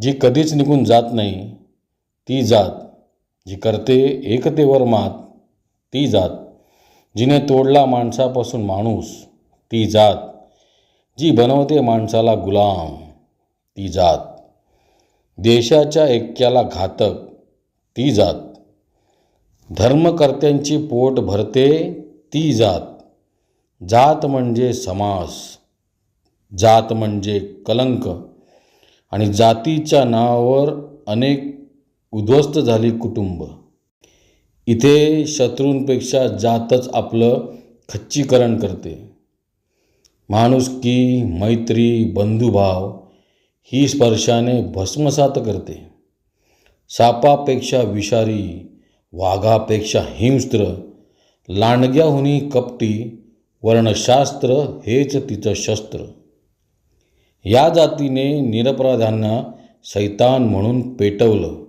जी कधीच निघून जात नाही ती जात. जी करते एकतेवर मात ती जात. जिने तोडला माणसापासून माणूस ती जात. जी बनवते माणसाला गुलाम ती जात. देशाच्या ऐक्याला घातक ती जात. धर्मकर्त्यांची पोट भरते ती जात. जात म्हणजे समास जात म्हणजे कलंक. आणि जातीच्या नावावर अनेक उद्ध्वस्त झाली कुटुंब. इथे शत्रूंपेक्षा जातच आपलं खच्चीकरण करते. माणुसकी मैत्री बंधुभाव ही स्पर्शाने भस्मसात करते. सापापेक्षा विषारी वाघापेक्षा हिंस्त्र लांडग्याहुनी कपटी वर्णशास्त्र हेच तिचं शस्त्र. या जातीने निरपराधांना सैतान म्हणून पेटवलं.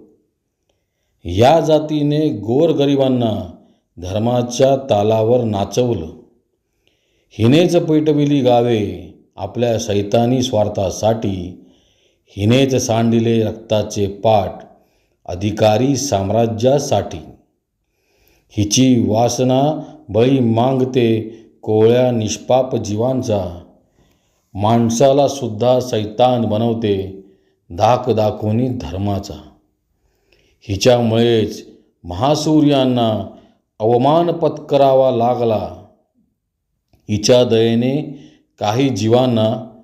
या जातीने गोरगरिबांना धर्माच्या तालावर नाचवलं. हिनेच पेटविली गावे आपल्या सैतानी स्वार्थासाठी हिनेच सांडिले रक्ताचे पाठ अधिकारी साम्राज्यासाठी. हिची वासना बळी मागते कोळ्या निष्पाप जीवांचा माणसाला सुद्धा सैतान बनवते धाक दाखवणी धर्माचा. हिच्यामुळेच महासूर्यांना अवमान पत्करावा लागला. हिच्या दयेने काही जीवांना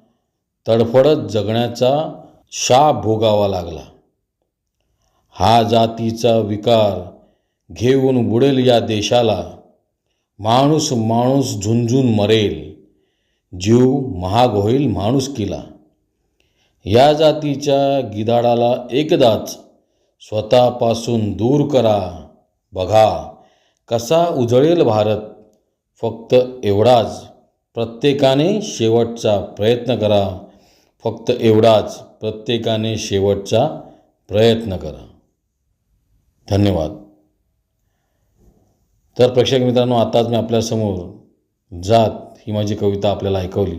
तडफडत जगण्याचा शाप भोगावा लागला. हा जातीचा विकार घेऊन बुडेल या देशाला. माणूस माणूस झुंजून मरेल. जीव महाग होईल माणुसकीला या जातीच्या गिदाडाला एकदाच स्वतःपासून दूर करा. बघा कसा उजळेल भारत. फक्त एवढाच. प्रत्येकाने शेवटचा प्रयत्न करा. फक्त एवढाच. प्रत्येकाने शेवटचा प्रयत्न करा. धन्यवाद. तर प्रेक्षक मित्रांनो आताच मी आपल्यासमोर जात ही माझी कविता आपल्याला ऐकवली.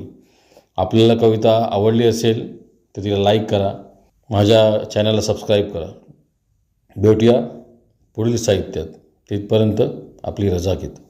आपल्याला कविता आवडली असेल तर तिला लाईक करा. माझ्या चॅनलला सबस्क्राईब करा. भेटूया पुढील साहित्यात. तिथपर्यंत आपली रजा घेतो